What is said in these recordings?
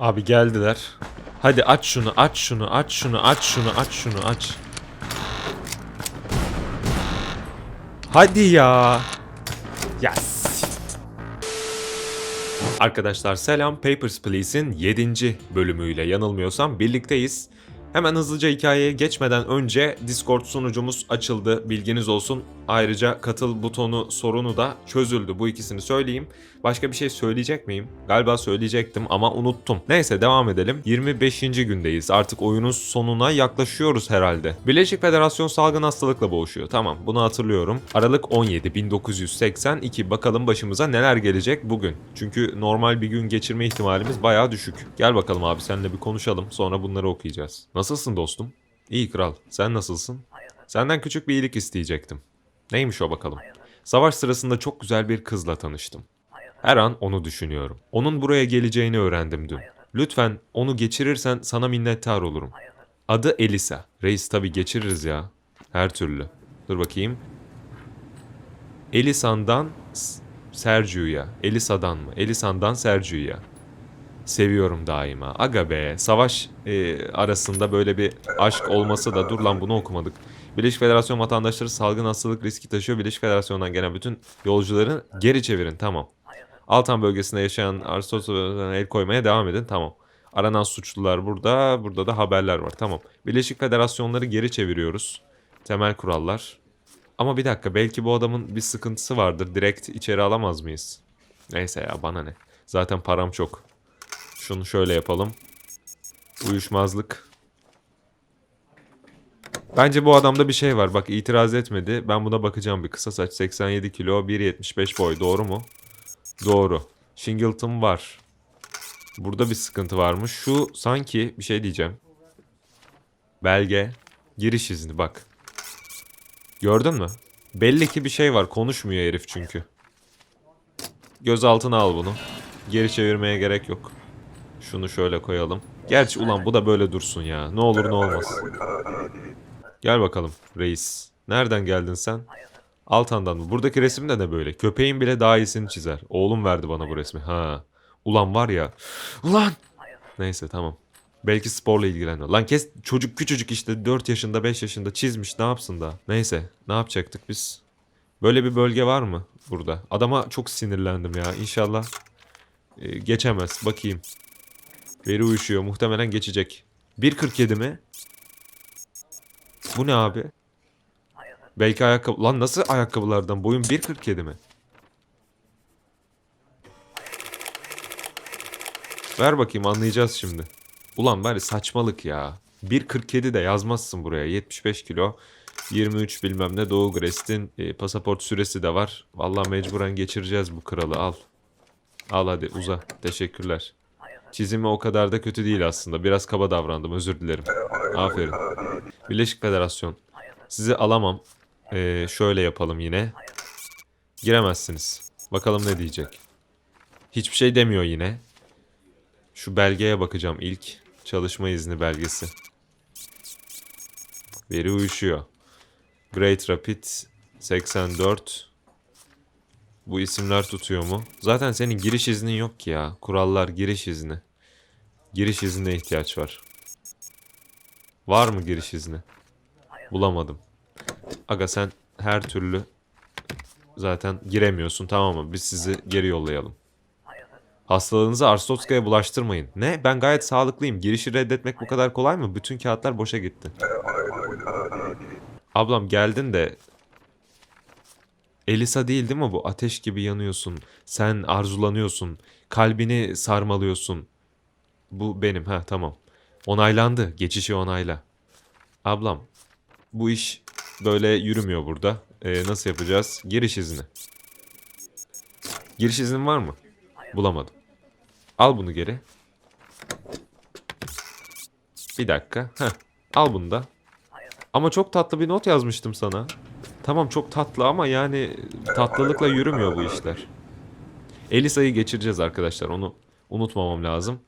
Abi geldiler. Hadi aç şunu, aç şunu, aç şunu, aç şunu, aç şunu, aç. Hadi ya. Yes. Arkadaşlar selam. Papers, Please'in 7. bölümüyle yanılmıyorsam birlikteyiz. Hemen hızlıca hikayeye geçmeden önce Discord sunucumuz açıldı. Bilginiz olsun. Ayrıca katıl butonu sorunu da çözüldü. Bu ikisini söyleyeyim. Başka bir şey söyleyecek miyim? Galiba söyleyecektim ama unuttum. Neyse devam edelim. 25. gündeyiz. Artık oyunun sonuna yaklaşıyoruz herhalde. Birleşik Federasyon salgın hastalıkla boğuşuyor. Tamam bunu hatırlıyorum. Aralık 17 1982. Bakalım başımıza neler gelecek bugün. Çünkü normal bir gün geçirme ihtimalimiz bayağı düşük. Gel bakalım abi seninle bir konuşalım. Sonra bunları okuyacağız. Nasılsın dostum? İyi kral. Sen nasılsın? Senden küçük bir iyilik isteyecektim. Neymiş o bakalım? Savaş sırasında çok güzel bir kızla tanıştım. Her an onu düşünüyorum. Onun buraya geleceğini öğrendim dün. Lütfen onu geçirirsen sana minnettar olurum. Adı Elisa. Reis tabi geçiririz ya. Her türlü. Dur bakayım. Elisa'ndan Sergio'ya. Elisa'dan mı? Elisa'ndan Sergio'ya. Seviyorum daima. Aga be. Savaş e, arasında böyle bir aşk olması da dur lan bunu okumadık. Birleşik Federasyon vatandaşları salgın hastalık riski taşıyor. Birleşik Federasyon'dan gelen bütün yolcuları geri çevirin. Tamam. Altan bölgesinde yaşayan Aristotle'dan el koymaya devam edin. Tamam. Aranan suçlular burada. Burada da haberler var. Tamam. Birleşik Federasyonları geri çeviriyoruz. Temel kurallar. Ama bir dakika belki bu adamın bir sıkıntısı vardır. Direkt içeri alamaz mıyız? Neyse ya bana ne. Zaten param çok. Şunu şöyle yapalım. Uyuşmazlık. Bence bu adamda bir şey var. Bak itiraz etmedi. Ben buna bakacağım bir kısa saç. 87 kilo, 1.75 boy. Doğru mu? Doğru. Shingleton var. Burada bir sıkıntı varmış. Şu sanki bir şey diyeceğim. Belge. Giriş izni bak. Gördün mü? Belli ki bir şey var. Konuşmuyor herif çünkü. Gözaltına al bunu. Geri çevirmeye gerek yok. Şunu şöyle koyalım. Gerçi ulan bu da böyle dursun ya. Ne olur ne olmaz. Gel bakalım reis. Nereden geldin sen? Altan'dan mı? Buradaki resim de ne böyle? Köpeğin bile daha iyisini çizer. Oğlum verdi bana bu resmi. Ha. Ulan var ya. Ulan. Neyse tamam. Belki sporla ilgileniyor. Lan kes çocuk küçücük işte 4 yaşında 5 yaşında çizmiş ne yapsın da. Neyse ne yapacaktık biz? Böyle bir bölge var mı burada? Adama çok sinirlendim ya. İnşallah e, geçemez. Bakayım. Veri uyuşuyor. Muhtemelen geçecek. 1.47 mi? Bu ne abi? Belki ayakkabı... Lan nasıl ayakkabılardan? Boyun 1.47 mi? Ver bakayım anlayacağız şimdi. Ulan bari saçmalık ya. 1.47 de yazmazsın buraya. 75 kilo. 23 bilmem ne Doğu Grest'in e, pasaport süresi de var. Vallahi mecburen geçireceğiz bu kralı al. Al hadi uza. Teşekkürler. Çizimi o kadar da kötü değil aslında. Biraz kaba davrandım özür dilerim. Aferin. Birleşik Federasyon. Sizi alamam. Ee, şöyle yapalım yine. Giremezsiniz. Bakalım ne diyecek. Hiçbir şey demiyor yine. Şu belgeye bakacağım ilk. Çalışma izni belgesi. Veri uyuşuyor. Great Rapid 84. Bu isimler tutuyor mu? Zaten senin giriş iznin yok ki ya. Kurallar giriş izni. Giriş iznine ihtiyaç var. Var mı giriş izni? Bulamadım. Aga sen her türlü zaten giremiyorsun tamam mı? Biz sizi geri yollayalım. Hastalığınızı Arstotska'ya bulaştırmayın. Ne? Ben gayet sağlıklıyım. Girişi reddetmek bu kadar kolay mı? Bütün kağıtlar boşa gitti. Ablam geldin de Elisa değil değil mi bu? Ateş gibi yanıyorsun. Sen arzulanıyorsun. Kalbini sarmalıyorsun. Bu benim. Ha tamam. Onaylandı. Geçişi onayla. Ablam bu iş böyle yürümüyor burada. Ee, nasıl yapacağız? Giriş izni. Giriş iznin var mı? Bulamadım. Al bunu geri. Bir dakika. Heh. Al bunu da. Ama çok tatlı bir not yazmıştım sana. Tamam çok tatlı ama yani tatlılıkla yürümüyor bu işler. Elisa'yı geçireceğiz arkadaşlar. Onu unutmamam lazım.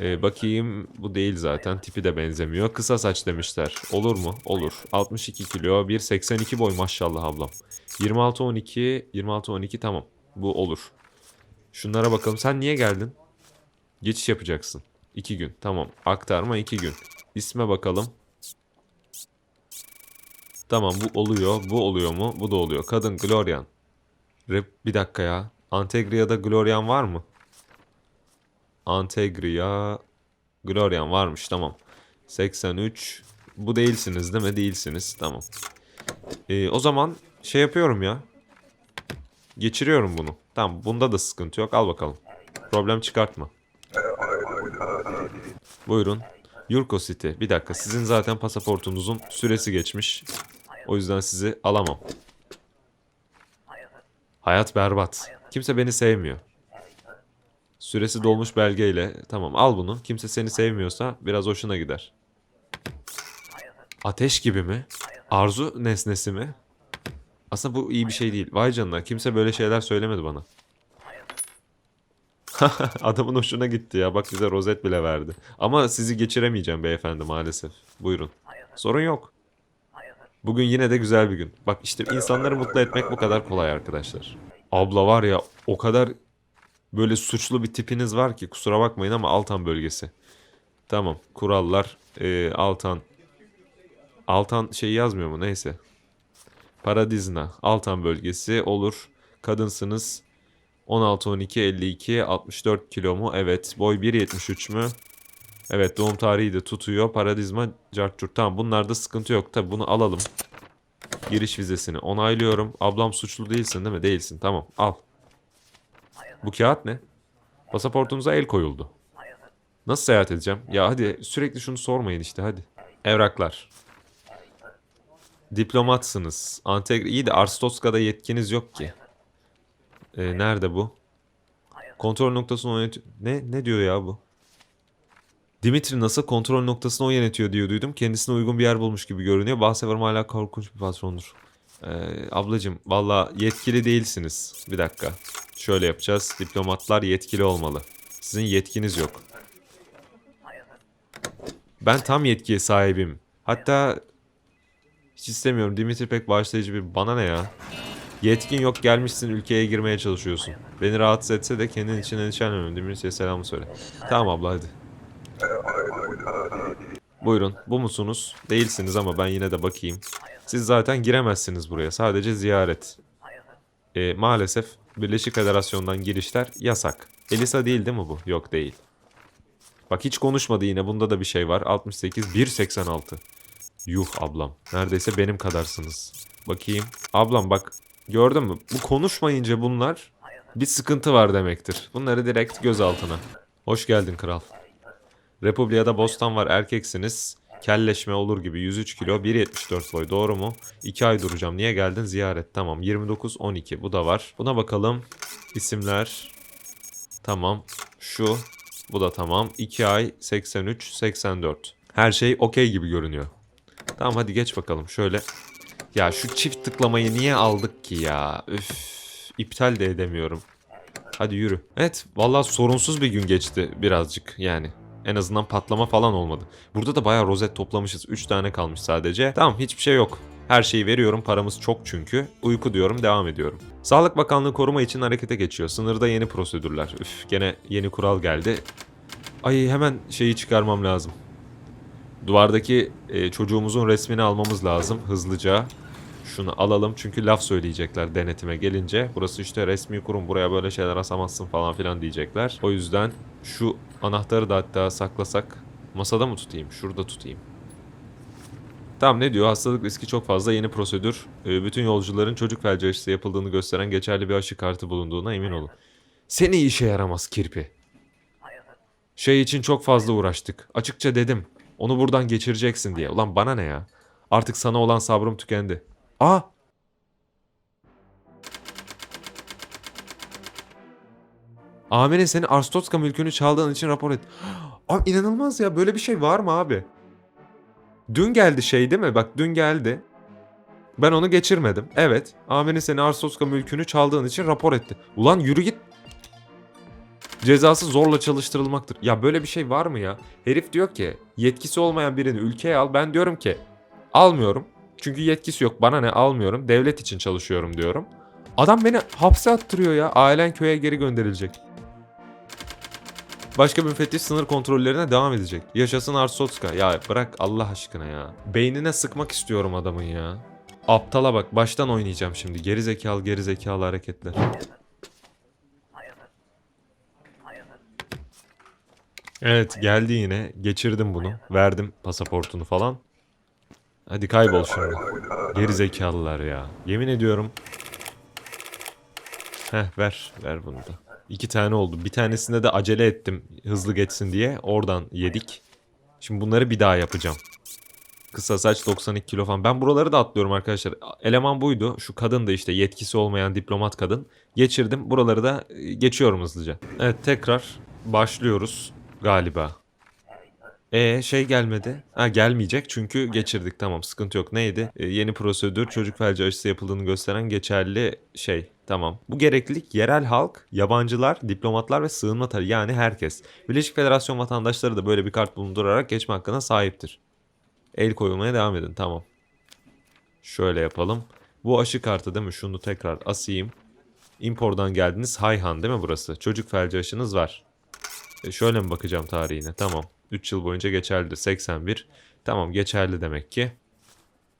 Ee, bakayım bu değil zaten. Tipi de benzemiyor. Kısa saç demişler. Olur mu? Olur. 62 kilo. 1.82 boy maşallah ablam. 26-12. 26-12 tamam. Bu olur. Şunlara bakalım. Sen niye geldin? Geçiş yapacaksın. 2 gün. Tamam. Aktarma 2 gün. İsme bakalım. Tamam bu oluyor. Bu oluyor mu? Bu da oluyor. Kadın Glorian. Rep, bir dakika ya. Antegria'da Glorian var mı? Antegria Glorian varmış tamam. 83 bu değilsiniz değil mi? Değilsiniz. Tamam. Ee, o zaman şey yapıyorum ya. Geçiriyorum bunu. Tamam bunda da sıkıntı yok. Al bakalım. Problem çıkartma. Buyurun. Yurko City. Bir dakika. Sizin zaten pasaportunuzun süresi geçmiş. O yüzden sizi alamam. Hayat berbat. Kimse beni sevmiyor. Süresi dolmuş belgeyle. Tamam al bunu. Kimse seni sevmiyorsa biraz hoşuna gider. Ateş gibi mi? Arzu nesnesi mi? Aslında bu iyi bir şey değil. Vay canına kimse böyle şeyler söylemedi bana. Adamın hoşuna gitti ya. Bak bize rozet bile verdi. Ama sizi geçiremeyeceğim beyefendi maalesef. Buyurun. Sorun yok. Bugün yine de güzel bir gün. Bak işte insanları mutlu etmek bu kadar kolay arkadaşlar. Abla var ya o kadar böyle suçlu bir tipiniz var ki kusura bakmayın ama Altan bölgesi. Tamam kurallar e, Altan. Altan şey yazmıyor mu neyse. Paradizna Altan bölgesi olur. Kadınsınız. 16 12 52 64 kilo mu? Evet. Boy 1.73 mü? Evet doğum tarihi de tutuyor. Paradizma cartçurt. Tamam bunlarda sıkıntı yok. Tabi bunu alalım. Giriş vizesini onaylıyorum. Ablam suçlu değilsin değil mi? Değilsin. Tamam al. Bu kağıt ne? Pasaportunuza el koyuldu. Nasıl seyahat edeceğim? Ya hadi sürekli şunu sormayın işte hadi. Evraklar. Diplomatsınız. Antegre iyi de Arstotzka'da yetkiniz yok ki. Ee, nerede bu? Kontrol noktasını yönetiyor. Ne? Ne diyor ya bu? Dimitri nasıl kontrol noktasını o yönetiyor diyor duydum. Kendisine uygun bir yer bulmuş gibi görünüyor. Bahseverim hala korkunç bir patrondur. Ee, ablacım valla yetkili değilsiniz. Bir dakika. Şöyle yapacağız. Diplomatlar yetkili olmalı. Sizin yetkiniz yok. Ben tam yetkiye sahibim. Hatta hiç istemiyorum. Dimitri pek bağışlayıcı bir bana ne ya? Yetkin yok gelmişsin ülkeye girmeye çalışıyorsun. Beni rahatsız etse de kendin için endişelenmiyorum. Dimitri'ye selamı söyle. Tamam abla hadi. Buyurun bu musunuz? Değilsiniz ama ben yine de bakayım. Siz zaten giremezsiniz buraya. Sadece ziyaret. E, maalesef Birleşik Federasyon'dan girişler yasak. Elisa değil değil mi bu? Yok değil. Bak hiç konuşmadı yine. Bunda da bir şey var. 68 186. Yuh ablam. Neredeyse benim kadarsınız. Bakayım. Ablam bak gördün mü? Bu konuşmayınca bunlar bir sıkıntı var demektir. Bunları direkt gözaltına. Hoş geldin kral. Republia'da Bostan var erkeksiniz. Kelleşme olur gibi 103 kilo 1.74 boy doğru mu? 2 ay duracağım. Niye geldin? Ziyaret. Tamam 29 12 bu da var. Buna bakalım. İsimler. Tamam. Şu. Bu da tamam. 2 ay 83 84. Her şey okey gibi görünüyor. Tamam hadi geç bakalım. Şöyle. Ya şu çift tıklamayı niye aldık ki ya? Üf. İptal de edemiyorum. Hadi yürü. Evet vallahi sorunsuz bir gün geçti birazcık yani. En azından patlama falan olmadı. Burada da bayağı rozet toplamışız. 3 tane kalmış sadece. Tamam hiçbir şey yok. Her şeyi veriyorum. Paramız çok çünkü. Uyku diyorum devam ediyorum. Sağlık Bakanlığı koruma için harekete geçiyor. Sınırda yeni prosedürler. Üf gene yeni kural geldi. Ay hemen şeyi çıkarmam lazım. Duvardaki e, çocuğumuzun resmini almamız lazım hızlıca. Şunu alalım çünkü laf söyleyecekler denetime gelince. Burası işte resmi kurum buraya böyle şeyler asamazsın falan filan diyecekler. O yüzden şu anahtarı da hatta saklasak masada mı tutayım? Şurada tutayım. Tamam ne diyor? Hastalık riski çok fazla. Yeni prosedür. e, bütün yolcuların çocuk felci aşısı yapıldığını gösteren geçerli bir aşı kartı bulunduğuna emin olun. Seni işe yaramaz kirpi. Şey için çok fazla uğraştık. Açıkça dedim. Onu buradan geçireceksin diye. Ulan bana ne ya? Artık sana olan sabrım tükendi. Aa! Amirin seni Arstotska mülkünü çaldığın için rapor et. Abi inanılmaz ya böyle bir şey var mı abi? Dün geldi şey değil mi? Bak dün geldi. Ben onu geçirmedim. Evet. Amirin seni Arstotska mülkünü çaldığın için rapor etti. Ulan yürü git. Cezası zorla çalıştırılmaktır. Ya böyle bir şey var mı ya? Herif diyor ki yetkisi olmayan birini ülkeye al. Ben diyorum ki almıyorum. Çünkü yetkisi yok. Bana ne almıyorum. Devlet için çalışıyorum diyorum. Adam beni hapse attırıyor ya. Ailen köye geri gönderilecek. Başka müfettiş sınır kontrollerine devam edecek. Yaşasın Arsotska. Ya bırak Allah aşkına ya. Beynine sıkmak istiyorum adamın ya. Aptala bak baştan oynayacağım şimdi. Geri zekalı geri zekalı hareketler. Evet geldi yine. Geçirdim bunu. Verdim pasaportunu falan. Hadi kaybol şimdi. Geri zekalılar ya. Yemin ediyorum. Heh ver. Ver bunu da. İki tane oldu. Bir tanesinde de acele ettim hızlı geçsin diye. Oradan yedik. Şimdi bunları bir daha yapacağım. Kısa saç 92 kilo falan. Ben buraları da atlıyorum arkadaşlar. Eleman buydu. Şu kadın da işte yetkisi olmayan diplomat kadın. Geçirdim. Buraları da e, geçiyorum hızlıca. Evet tekrar başlıyoruz galiba. E şey gelmedi. Ha gelmeyecek çünkü geçirdik tamam sıkıntı yok. Neydi? E, yeni prosedür çocuk felci aşısı yapıldığını gösteren geçerli şey. Tamam. Bu gereklilik yerel halk, yabancılar, diplomatlar ve sığınma talebi yani herkes. Birleşik Federasyon vatandaşları da böyle bir kart bulundurarak geçme hakkına sahiptir. El koyulmaya devam edin. Tamam. Şöyle yapalım. Bu aşı kartı değil mi? Şunu tekrar asayım. Impor'dan geldiniz. Hayhan değil mi burası? Çocuk felci aşınız var. E, şöyle mi bakacağım tarihine? Tamam. 3 yıl boyunca geçerlidir. 81. Tamam geçerli demek ki.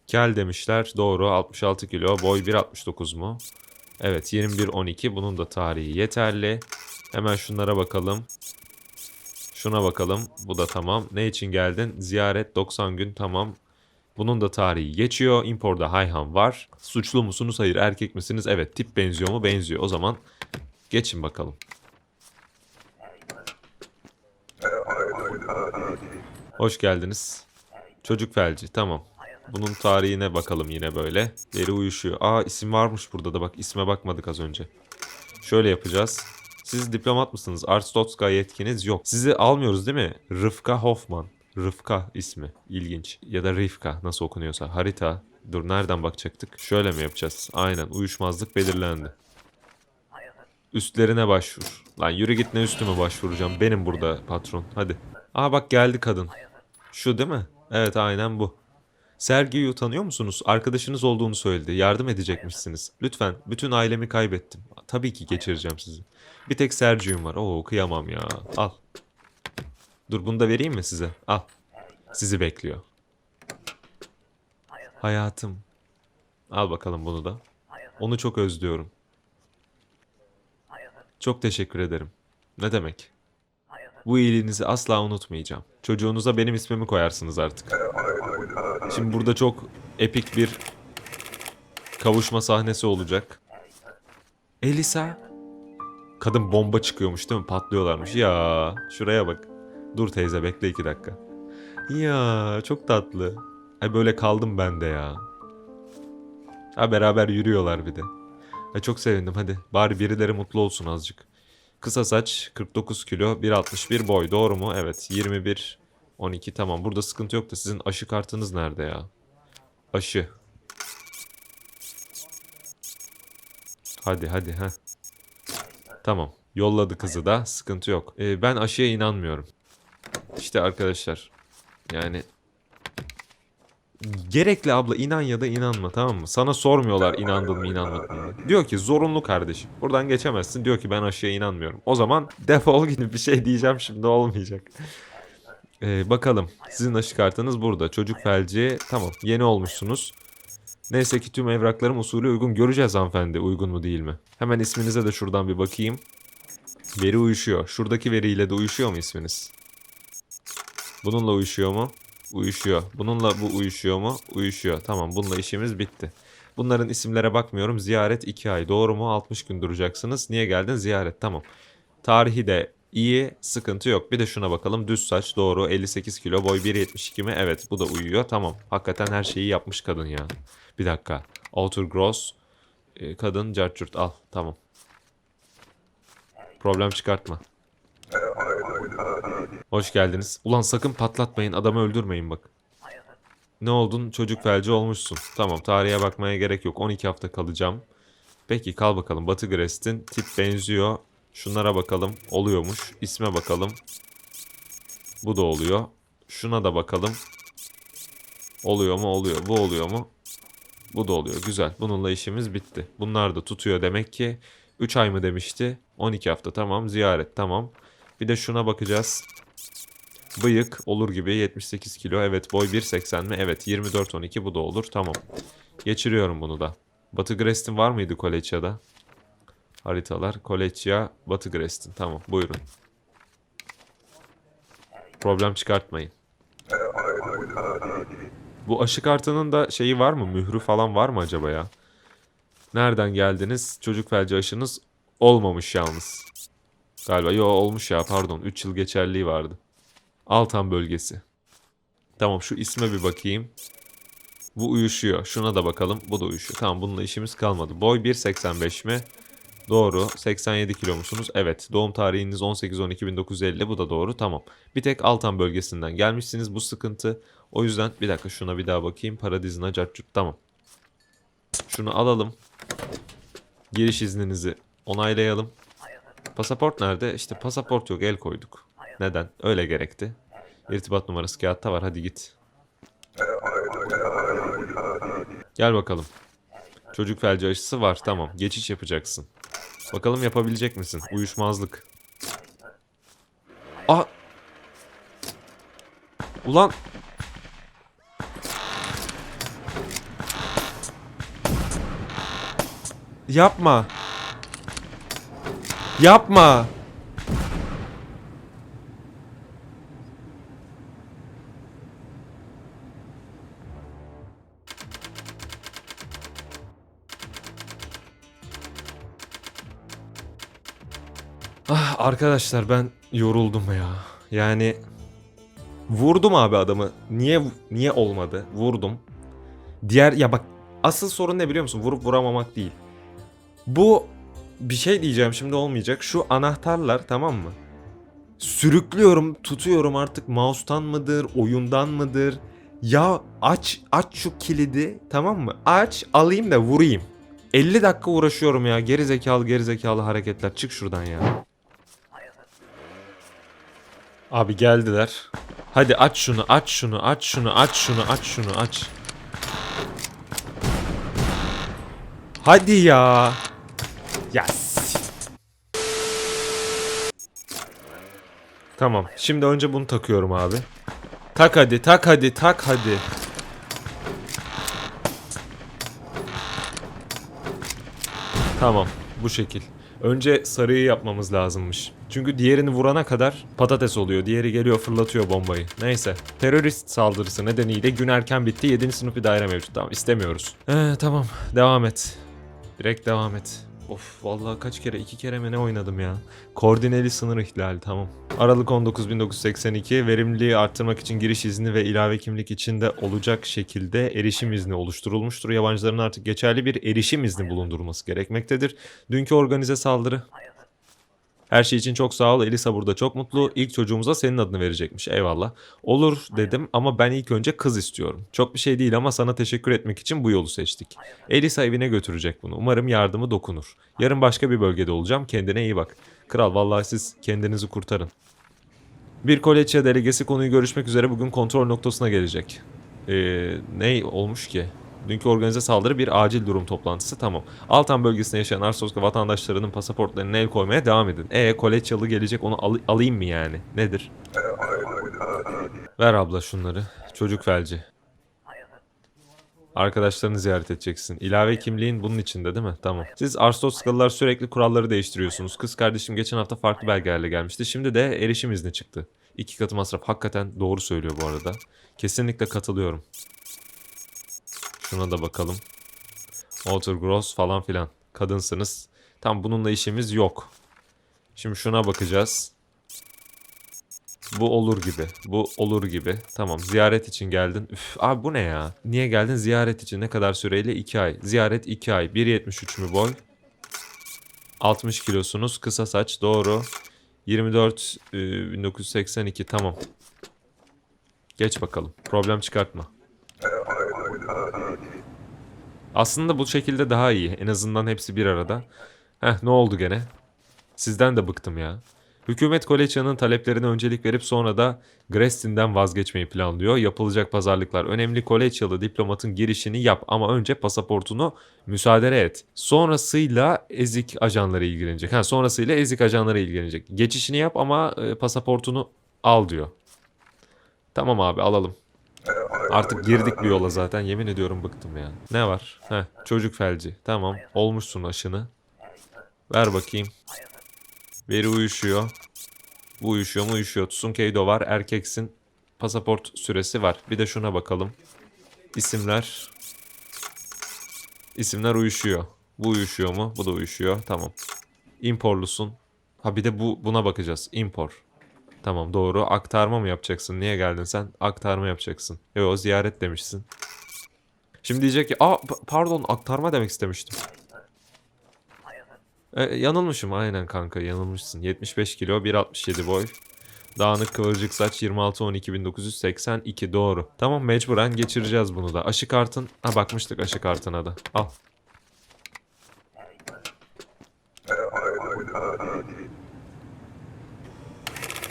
Kel demişler. Doğru. 66 kilo. Boy 1.69 mu? Evet 21.12. Bunun da tarihi yeterli. Hemen şunlara bakalım. Şuna bakalım. Bu da tamam. Ne için geldin? Ziyaret 90 gün tamam. Bunun da tarihi geçiyor. Imporda Hayhan var. Suçlu musunuz? Hayır. Erkek misiniz? Evet. Tip benziyor mu? Benziyor. O zaman geçin bakalım. Hoş geldiniz. Çocuk felci. Tamam. Bunun tarihine bakalım yine böyle. Veri uyuşuyor. Aa isim varmış burada da bak. isme bakmadık az önce. Şöyle yapacağız. Siz diplomat mısınız? Arstotska yetkiniz yok. Sizi almıyoruz değil mi? Rıfka Hoffman. Rıfka ismi. İlginç. Ya da Rifka nasıl okunuyorsa. Harita. Dur nereden bakacaktık? Şöyle mi yapacağız? Aynen uyuşmazlık belirlendi. Üstlerine başvur. Lan yürü git ne üstüme başvuracağım. Benim burada patron. Hadi. Aa bak geldi kadın. Şu değil mi? Evet aynen bu. Sergi'yi tanıyor musunuz? Arkadaşınız olduğunu söyledi. Yardım edecekmişsiniz. Lütfen. Bütün ailemi kaybettim. Tabii ki geçireceğim sizi. Bir tek Sergi'yim var. Oo kıyamam ya. Al. Dur bunu da vereyim mi size? Al. Sizi bekliyor. Hayatım. Al bakalım bunu da. Onu çok özlüyorum. Çok teşekkür ederim. Ne demek? Bu iyiliğinizi asla unutmayacağım. Çocuğunuza benim ismimi koyarsınız artık. Şimdi burada çok epik bir kavuşma sahnesi olacak. Elisa. Kadın bomba çıkıyormuş değil mi? Patlıyorlarmış. Ya şuraya bak. Dur teyze bekle iki dakika. Ya çok tatlı. Ay böyle kaldım ben de ya. Ha beraber yürüyorlar bir de. Ay çok sevindim hadi. Bari birileri mutlu olsun azıcık. Kısa saç 49 kilo 1.61 boy doğru mu? Evet 21 12 tamam burada sıkıntı yok da sizin aşı kartınız nerede ya? Aşı. Hadi hadi ha. Tamam yolladı kızı da sıkıntı yok. Ee, ben aşıya inanmıyorum. İşte arkadaşlar yani Gerekli abla inan ya da inanma tamam mı? Sana sormuyorlar inandın mı inanmadın mı? Diyor ki zorunlu kardeşim. Buradan geçemezsin. Diyor ki ben aşıya inanmıyorum. O zaman defol gidip bir şey diyeceğim şimdi olmayacak. Ee, bakalım sizin aşı kartınız burada. Çocuk felci tamam yeni olmuşsunuz. Neyse ki tüm evraklarım usulü uygun. Göreceğiz hanımefendi uygun mu değil mi? Hemen isminize de şuradan bir bakayım. Veri uyuşuyor. Şuradaki veriyle de uyuşuyor mu isminiz? Bununla uyuşuyor mu? Uyuşuyor. Bununla bu uyuşuyor mu? Uyuşuyor. Tamam bununla işimiz bitti. Bunların isimlere bakmıyorum. Ziyaret 2 ay. Doğru mu? 60 gün duracaksınız. Niye geldin? Ziyaret. Tamam. Tarihi de iyi. Sıkıntı yok. Bir de şuna bakalım. Düz saç. Doğru. 58 kilo. Boy 1.72 mi? Evet. Bu da uyuyor. Tamam. Hakikaten her şeyi yapmış kadın ya. Bir dakika. Outer Gross. Ee, kadın Carchurt. Al. Tamam. Problem çıkartma. Hoş geldiniz. Ulan sakın patlatmayın, adamı öldürmeyin bak. Ne oldun? Çocuk felci olmuşsun. Tamam, tarihe bakmaya gerek yok. 12 hafta kalacağım. Peki kal bakalım. Batı Grest'in tip benziyor. Şunlara bakalım. Oluyormuş. İsme bakalım. Bu da oluyor. Şuna da bakalım. Oluyor mu? Oluyor. Bu oluyor mu? Bu da oluyor. Güzel. Bununla işimiz bitti. Bunlar da tutuyor demek ki. 3 ay mı demişti? 12 hafta tamam. Ziyaret tamam. Bir de şuna bakacağız. Bıyık olur gibi 78 kilo. Evet boy 1.80 mi? Evet 24-12 bu da olur. Tamam. Geçiriyorum bunu da. Batı Grestin var mıydı Koleçya'da? Haritalar. Koleçya, Batı Grestin. Tamam buyurun. Problem çıkartmayın. Bu aşı kartının da şeyi var mı? Mührü falan var mı acaba ya? Nereden geldiniz? Çocuk felci aşınız olmamış yalnız. Galiba yo olmuş ya pardon 3 yıl geçerliği vardı. Altan bölgesi. Tamam şu isme bir bakayım. Bu uyuşuyor. Şuna da bakalım. Bu da uyuşuyor. Tamam bununla işimiz kalmadı. Boy 1.85 mi? Doğru. 87 kilo musunuz? Evet. Doğum tarihiniz 18-12-1950. Bu da doğru. Tamam. Bir tek Altan bölgesinden gelmişsiniz. Bu sıkıntı. O yüzden bir dakika şuna bir daha bakayım. Paradizina cartçut. Tamam. Şunu alalım. Giriş izninizi onaylayalım. Pasaport nerede? İşte pasaport yok el koyduk. Neden? Öyle gerekti. İrtibat numarası kağıtta var hadi git. Gel bakalım. Çocuk felci aşısı var tamam. Geçiş yapacaksın. Bakalım yapabilecek misin? Uyuşmazlık. Aa! Ulan! Yapma! Yapma! Ah arkadaşlar ben yoruldum ya. Yani vurdum abi adamı. Niye niye olmadı? Vurdum. Diğer ya bak asıl sorun ne biliyor musun? Vurup vuramamak değil. Bu bir şey diyeceğim şimdi olmayacak. Şu anahtarlar tamam mı? Sürüklüyorum, tutuyorum artık mouse'tan mıdır, oyundan mıdır? Ya aç, aç şu kilidi tamam mı? Aç, alayım da vurayım. 50 dakika uğraşıyorum ya. Geri zekalı geri zekalı hareketler. Çık şuradan ya. Abi geldiler. Hadi aç şunu, aç şunu, aç şunu, aç şunu, aç şunu, aç. Hadi ya. Yes. Tamam. Şimdi önce bunu takıyorum abi. Tak hadi, tak hadi, tak hadi. Tamam. Bu şekil. Önce sarıyı yapmamız lazımmış. Çünkü diğerini vurana kadar patates oluyor. Diğeri geliyor fırlatıyor bombayı. Neyse. Terörist saldırısı nedeniyle gün erken bitti. 7. sınıf bir daire mevcut. Tamam istemiyoruz. Ee, tamam. Devam et. Direkt devam et. Of vallahi kaç kere iki kere mi ne oynadım ya. Koordineli sınır ihlali tamam. Aralık 19 1982 verimliliği arttırmak için giriş izni ve ilave kimlik içinde olacak şekilde erişim izni oluşturulmuştur. Yabancıların artık geçerli bir erişim izni bulundurması gerekmektedir. Dünkü organize saldırı her şey için çok sağ ol. Elisa burada çok mutlu. İlk çocuğumuza senin adını verecekmiş. Eyvallah. Olur dedim ama ben ilk önce kız istiyorum. Çok bir şey değil ama sana teşekkür etmek için bu yolu seçtik. Elisa evine götürecek bunu. Umarım yardımı dokunur. Yarın başka bir bölgede olacağım. Kendine iyi bak. Kral vallahi siz kendinizi kurtarın. Bir Koleçya delegesi konuyu görüşmek üzere bugün kontrol noktasına gelecek. Ee, ne olmuş ki? Dünkü organize saldırı bir acil durum toplantısı tamam. Altan bölgesinde yaşayan Arstoska vatandaşlarının pasaportlarına el koymaya devam edin. E Koleçyalı gelecek onu al- alayım mı yani? Nedir? Ver abla şunları. Çocuk felci. Arkadaşlarını ziyaret edeceksin. İlave kimliğin bunun içinde değil mi? Tamam. Siz Arstoskalılar sürekli kuralları değiştiriyorsunuz. Kız kardeşim geçen hafta farklı belgelerle gelmişti. Şimdi de erişim izni çıktı. İki katı masraf. Hakikaten doğru söylüyor bu arada. Kesinlikle katılıyorum. Şuna da bakalım. Walter Gross falan filan. Kadınsınız. Tam bununla işimiz yok. Şimdi şuna bakacağız. Bu olur gibi. Bu olur gibi. Tamam ziyaret için geldin. Üf, abi bu ne ya? Niye geldin? Ziyaret için ne kadar süreyle? 2 ay. Ziyaret 2 ay. 1.73 mü boy? 60 kilosunuz. Kısa saç. Doğru. 24 e, 1982 tamam. Geç bakalım. Problem çıkartma. Aslında bu şekilde daha iyi. En azından hepsi bir arada. Heh ne oldu gene? Sizden de bıktım ya. Hükümet Koleçya'nın taleplerine öncelik verip sonra da Grestin'den vazgeçmeyi planlıyor. Yapılacak pazarlıklar önemli. Koleçyalı diplomatın girişini yap ama önce pasaportunu müsaade et. Sonrasıyla ezik ajanları ilgilenecek. Ha sonrasıyla ezik ajanları ilgilenecek. Geçişini yap ama e, pasaportunu al diyor. Tamam abi alalım. Artık girdik bir yola zaten. Yemin ediyorum bıktım ya. Ne var? Heh, çocuk felci. Tamam. Olmuşsun aşını. Ver bakayım. Veri uyuşuyor. Bu uyuşuyor mu uyuşuyor. Tsunkeido var. Erkeksin. Pasaport süresi var. Bir de şuna bakalım. İsimler. İsimler uyuşuyor. Bu uyuşuyor mu? Bu da uyuşuyor. Tamam. Imporlusun. Ha bir de bu buna bakacağız. Impor. Tamam doğru. Aktarma mı yapacaksın? Niye geldin sen? Aktarma yapacaksın. Yo ziyaret demişsin. Şimdi diyecek ki aa pardon aktarma demek istemiştim. E, yanılmışım aynen kanka yanılmışsın. 75 kilo 1.67 boy. Dağınık kıvırcık saç 26-12-1982 doğru. Tamam mecburen geçireceğiz bunu da. Aşı kartın. Ha bakmıştık aşı kartına da. Al.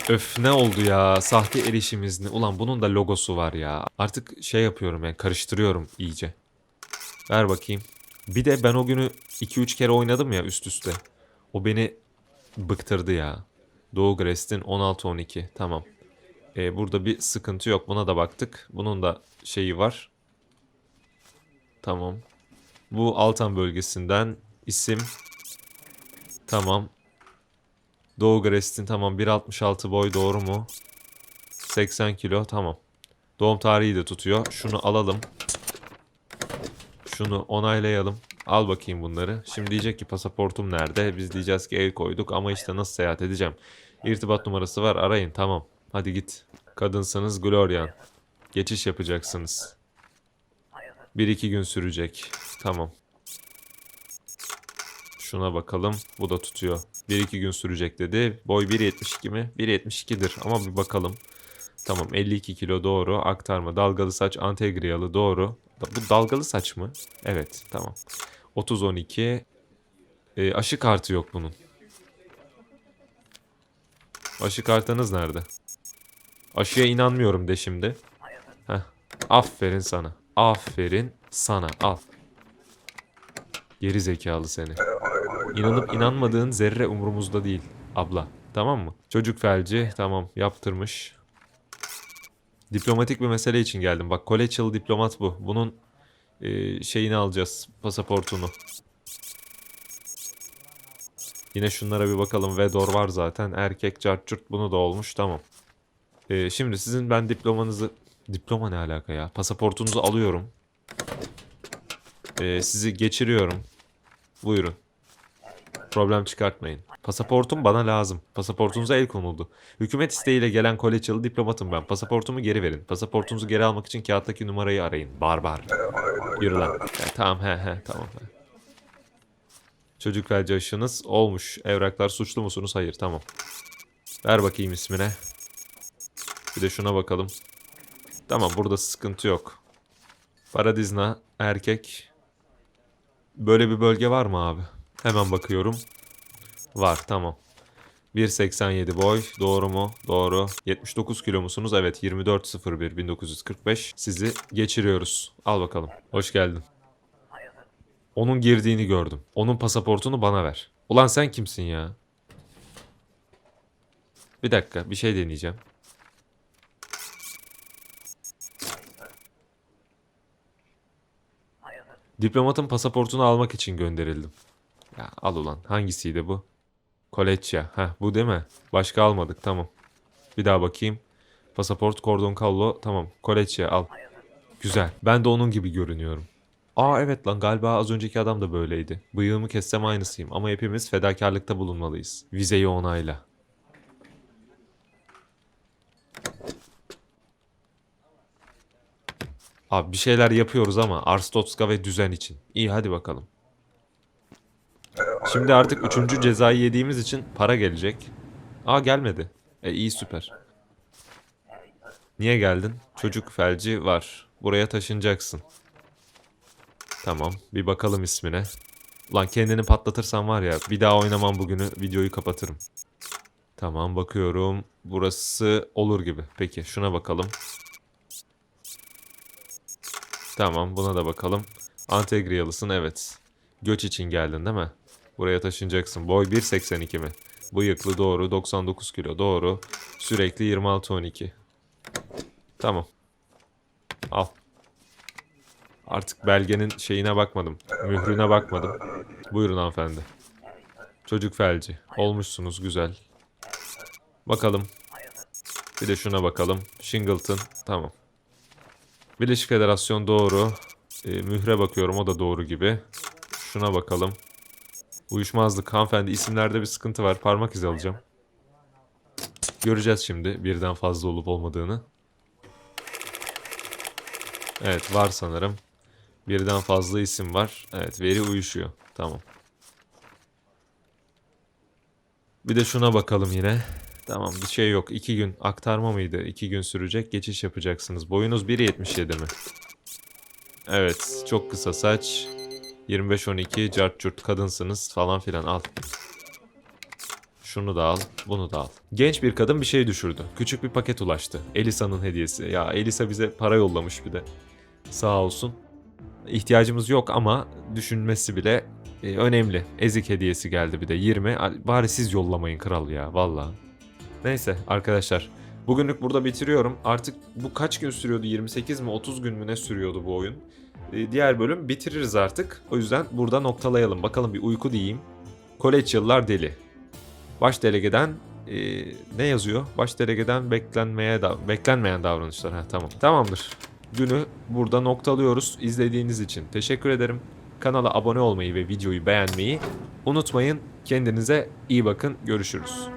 Öf ne oldu ya? Sahte erişim izni. Ulan bunun da logosu var ya. Artık şey yapıyorum yani karıştırıyorum iyice. Ver bakayım. Bir de ben o günü 2-3 kere oynadım ya üst üste. O beni bıktırdı ya. Doğu Grest'in 16-12. Tamam. Ee, burada bir sıkıntı yok. Buna da baktık. Bunun da şeyi var. Tamam. Bu Altan bölgesinden isim. Tamam. Doğu tamam 1.66 boy doğru mu? 80 kilo tamam. Doğum tarihi de tutuyor. Şunu alalım. Şunu onaylayalım. Al bakayım bunları. Şimdi diyecek ki pasaportum nerede? Biz diyeceğiz ki el koyduk ama işte nasıl seyahat edeceğim? İrtibat numarası var arayın tamam. Hadi git. Kadınsanız Glorian. Geçiş yapacaksınız. 1-2 gün sürecek. Tamam. Şuna bakalım. Bu da tutuyor. 1-2 gün sürecek dedi. Boy 1.72 mi? 1.72'dir ama bir bakalım. Tamam 52 kilo doğru. Aktarma. Dalgalı saç antegriyalı doğru. Bu dalgalı saç mı? Evet tamam. 30-12. Ee, aşı kartı yok bunun. Aşı kartınız nerede? Aşıya inanmıyorum de şimdi. Heh. Aferin sana. Aferin sana. Al. Geri zekalı seni. İnanıp inanmadığın zerre umurumuzda değil abla. Tamam mı? Çocuk felci tamam yaptırmış. Diplomatik bir mesele için geldim. Bak Koleçyalı diplomat bu. Bunun e, şeyini alacağız. Pasaportunu. Yine şunlara bir bakalım. Vedor var zaten. Erkek cartçurt bunu da olmuş. Tamam. E, şimdi sizin ben diplomanızı... Diploma ne alaka ya? Pasaportunuzu alıyorum. E, sizi geçiriyorum. Buyurun. Problem çıkartmayın. Pasaportum bana lazım. Pasaportunuza el konuldu. Hükümet isteğiyle gelen Koleçyalı diplomatım ben. Pasaportumu geri verin. Pasaportunuzu geri almak için kağıttaki numarayı arayın. Barbar. Yürü lan. Tamam he he tamam he. Çocuk felci aşınız olmuş. Evraklar suçlu musunuz? Hayır tamam. Ver bakayım ismine. Bir de şuna bakalım. Tamam burada sıkıntı yok. Paradizna erkek. Böyle bir bölge var mı abi? Hemen bakıyorum. Var tamam. 1.87 boy doğru mu? Doğru. 79 kilo musunuz? Evet 24.01 1945. Sizi geçiriyoruz. Al bakalım. Hoş geldin. Onun girdiğini gördüm. Onun pasaportunu bana ver. Ulan sen kimsin ya? Bir dakika bir şey deneyeceğim. Diplomatın pasaportunu almak için gönderildim. Ya al ulan. Hangisiydi bu? Koleçya. Heh bu değil mi? Başka almadık tamam. Bir daha bakayım. Pasaport kordon kallo. Tamam. Koleçya al. Güzel. Ben de onun gibi görünüyorum. Aa evet lan galiba az önceki adam da böyleydi. Bıyığımı kessem aynısıyım ama hepimiz fedakarlıkta bulunmalıyız. Vizeyi onayla. Abi bir şeyler yapıyoruz ama Arstotska ve düzen için. İyi hadi bakalım. Şimdi artık üçüncü cezayı yediğimiz için para gelecek. Aa gelmedi. E iyi süper. Niye geldin? Çocuk felci var. Buraya taşınacaksın. Tamam. Bir bakalım ismine. Ulan kendini patlatırsan var ya bir daha oynamam bugünü videoyu kapatırım. Tamam bakıyorum. Burası olur gibi. Peki şuna bakalım. Tamam buna da bakalım. Antegriyalısın evet. Göç için geldin değil mi? Buraya taşınacaksın. Boy 1.82 mi? Bıyıklı doğru. 99 kilo doğru. Sürekli 26-12. Tamam. Al. Artık belgenin şeyine bakmadım. Mührüne bakmadım. Buyurun hanımefendi. Çocuk felci. Olmuşsunuz güzel. Bakalım. Bir de şuna bakalım. Shingleton. Tamam. Birleşik Federasyon doğru. Ee, mühre bakıyorum o da doğru gibi. Şuna bakalım. Uyuşmazlık hanımefendi isimlerde bir sıkıntı var. Parmak izi alacağım. Göreceğiz şimdi birden fazla olup olmadığını. Evet var sanırım. Birden fazla isim var. Evet veri uyuşuyor. Tamam. Bir de şuna bakalım yine. Tamam bir şey yok. İki gün aktarma mıydı? İki gün sürecek geçiş yapacaksınız. Boyunuz 1.77 mi? Evet çok kısa saç. 25-12 cart curt kadınsınız falan filan al. Şunu da al, bunu da al. Genç bir kadın bir şey düşürdü. Küçük bir paket ulaştı. Elisa'nın hediyesi. Ya Elisa bize para yollamış bir de. Sağ olsun. İhtiyacımız yok ama düşünmesi bile e, önemli. Ezik hediyesi geldi bir de 20. Al- Bari siz yollamayın kral ya valla. Neyse arkadaşlar. Bugünlük burada bitiriyorum. Artık bu kaç gün sürüyordu? 28 mi 30 gün mü ne sürüyordu bu oyun? E, diğer bölüm bitiririz artık. O yüzden burada noktalayalım. Bakalım bir uyku diyeyim. College yıllar deli. Baş delegeden e, ne yazıyor? Baş delegeden beklenmeye da beklenmeyen davranışlar. Ha tamam. Tamamdır. Günü burada noktalıyoruz. İzlediğiniz için teşekkür ederim. Kanala abone olmayı ve videoyu beğenmeyi unutmayın. Kendinize iyi bakın. Görüşürüz.